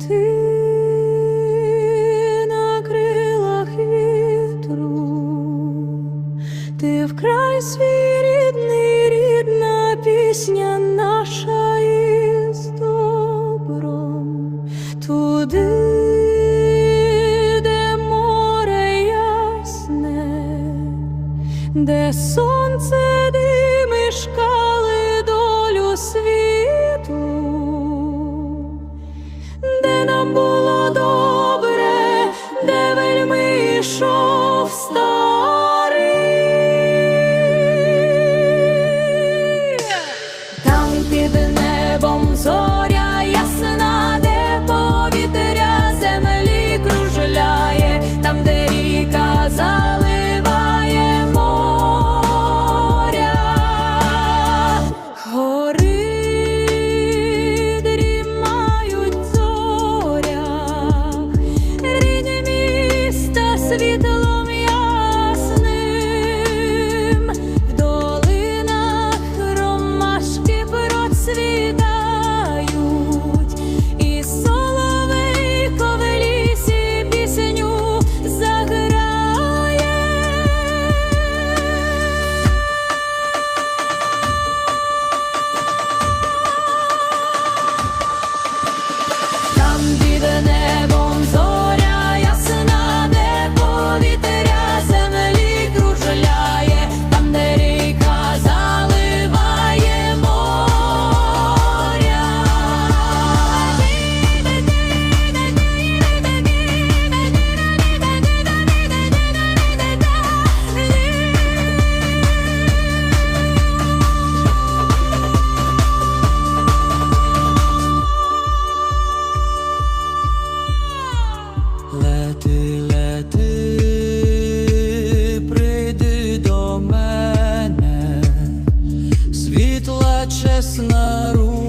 Ти на крилах вітру, ти вкрай свій рідний, рідна пісня наша із добром туди, де море ясне, де сонце. Добре, де вельми йшов старий. Там під небом зоря ясна, де повітря землі кружляє, там, де ріка заливає Там під Лети, лети, прийди до мене, світла чесна рука.